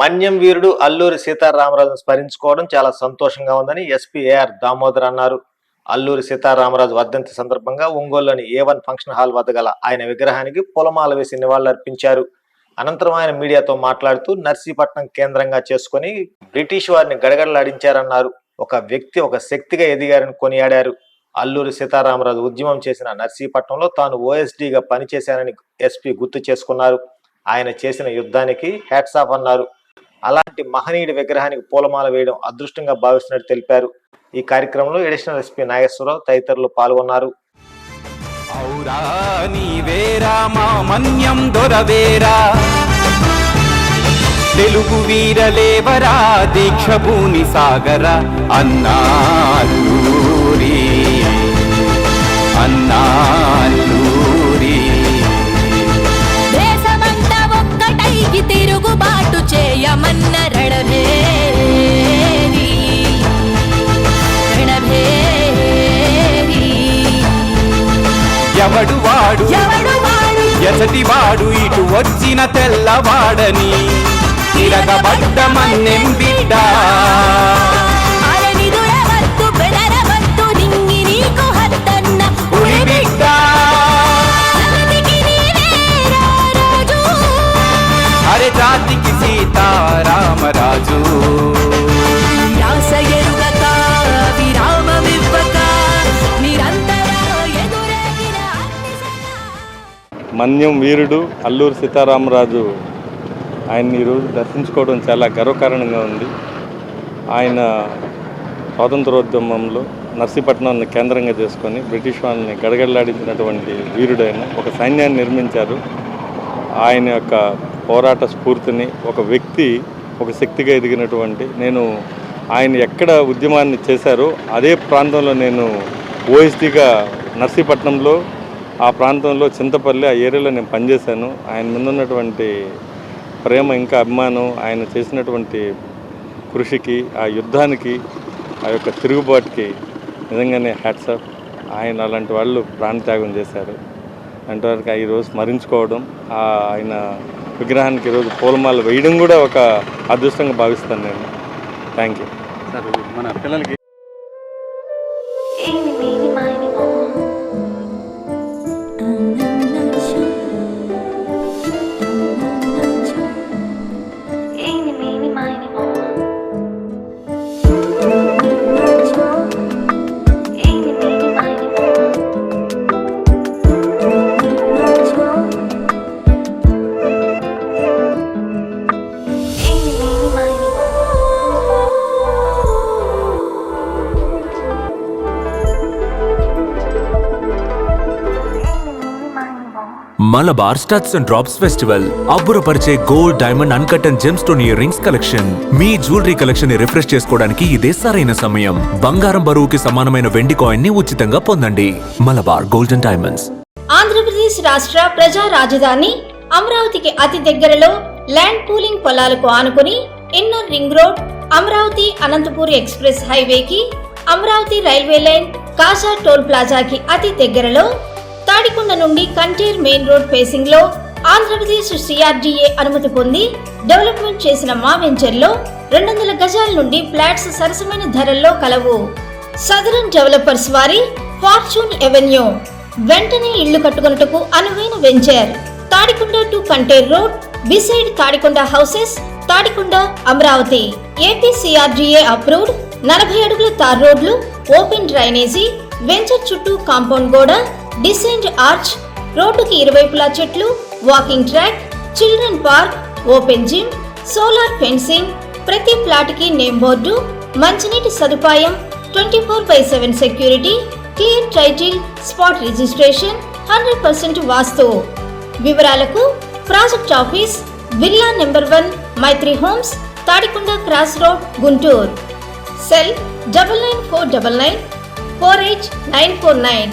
మన్యం వీరుడు అల్లూరి సీతారామరాజును స్మరించుకోవడం చాలా సంతోషంగా ఉందని ఎస్పీ ఏఆర్ దామోదర్ అన్నారు. అల్లూరి సీతారామరాజు వర్ధంతి సందర్భంగా ఒంగోలులోని ఏ వన్ ఫంక్షన్ హాల్ వద్ద గల ఆయన విగ్రహానికి పొలమాల వేసి నివాళులర్పించారు. అనంతరం ఆయన మీడియాతో మాట్లాడుతూ నర్సీపట్నం కేంద్రంగా చేసుకుని బ్రిటిష్ వారిని గడగడలాడించారన్నారు. ఒక వ్యక్తి ఒక శక్తిగా ఎదిగారని కొనియాడారు. అల్లూరి సీతారామరాజు ఉద్యమం చేసిన నర్సీపట్నంలో తాను ఓఎస్డీగా పనిచేశానని ఎస్పీ గుర్తు చేసుకున్నారు. ఆయన చేసిన యుద్ధానికి హ్యాట్స్ ఆఫ్ అన్నారు. అలాంటి మహనీయుడి విగ్రహానికి పూలమాల వేయడం అదృష్టంగా భావిస్తున్నట్టు తెలిపారు. ఈ కార్యక్రమంలో ఎడిషనల్ ఎస్పీ నాగేశ్వరరావు తదితరులు పాల్గొన్నారు. తెలుగు వీరలేవరా దీక్ష సాగర అన్నారు ఎవడు వాడు? ఎసటి వాడు ఇటు వచ్చిన తెల్లవాడని. తిరగబడ్డ మన్నెం బిడ్డ. అరే జాతికి సీతారామరాజు. మన్యం వీరుడు అల్లూరు సీతారామరాజు. ఆయన్ని ఈరోజు దర్శించుకోవడం చాలా గర్వకారణంగా ఉంది. ఆయన స్వాతంత్రోద్యమంలో నర్సీపట్నాన్ని కేంద్రంగా చేసుకొని బ్రిటిష్ వాళ్ళని గడగడలాడించినటువంటి వీరుడైన ఒక సైన్యాన్ని నిర్మించారు. ఆయన యొక్క పోరాట స్ఫూర్తిని ఒక వ్యక్తి ఒక శక్తిగా ఎదిగినటువంటి నేను ఆయన ఎక్కడ ఉద్యమాన్ని చేశారో అదే ప్రాంతంలో నేను ఓఎస్డీగా నర్సీపట్నంలో ఆ ప్రాంతంలో చింతపల్లి ఆ ఏరియాలో నేను పనిచేశాను. ఆయన మీద ఉన్నటువంటి ప్రేమ ఇంకా అభిమానం ఆయన చేసినటువంటి కృషికి ఆ యుద్ధానికి ఆ యొక్క తిరుగుబాటుకి నిజంగానే హ్యాట్సాప్ ఆయన అలాంటి వాళ్ళు ప్రాణత్యాగం చేశారు. అంతవరకు ఈరోజు స్మరించుకోవడం ఆ ఆయన విగ్రహానికి ఈరోజు పూలమాల వేయడం కూడా ఒక అదృష్టంగా భావిస్తాను నేను. థ్యాంక్ యూ సార్ మన పిల్లలకి Malabar studs and drops festival. అబ్బురపరిచే gold diamond uncut and gemstone earrings collection. Me jewellery కలెక్షన్ని రిఫ్రెష్ చేసుకోవడానికి ఇదే సరైన సమయం. బంగారం బరువుకి సమానమైన వెండి కాయిన్ని ఉచితంగా పొందండి. Malabar golden diamonds. ఆంధ్రప్రదేశ్ రాష్ట్ర ప్రజా రాజధాని అమరావతికి అతి దగ్గరలో ల్యాండ్ పూలింగ్ పొలాలకు ఆనుకుని inner ring road Amaravati Anantapur express హైవేకి Amaravati railway line Kaja toll ప్లాజాకి అతి దగ్గరలో తాడికొండ నుండి కంటేర్ మెయిన్ రోడ్ ఫేసింగ్లో ఆంధ్రప్రదేశ్ సిఆర్డీఏ అనుమతి పొంది డెవలప్మెంట్ చేసిన మా వెంచర్లో రెండు వందల గజాల నుండి ఫ్లాట్స్ సరసమైన ధరల్లో కలవు. సదరన్ డెవలపర్స్ వారి ఫార్చ్యూన్ ఎవెన్యూ. వెంటనే ఇళ్ళు కట్టుకొనుటకు అనువైన venture. Tadikonda to Kanteru road beside Tadikonda houses Tadikonda Amaravati. AP APCRDA approved నలభై అడుగుల తార్ రోడ్లు ఓపెన్ డ్రైనేజీ వెంచర్ చుట్టూ కాంపౌండ్ గోడ డిసెంట్ ఆర్చ్ రోడ్డుకి ఇరువైపులా చెట్లు walking track children park open gym solar fencing ప్రతి ప్లాట్కి నేమ్ బోర్డు మంచినీటి సదుపాయం twenty four by seven security clear title spot registration hundred percent vastu. వివరాలకు project office villa number one Maitri homes Tadikonda cross road Guntur. Cell double nine four double nine four eight nine four nine.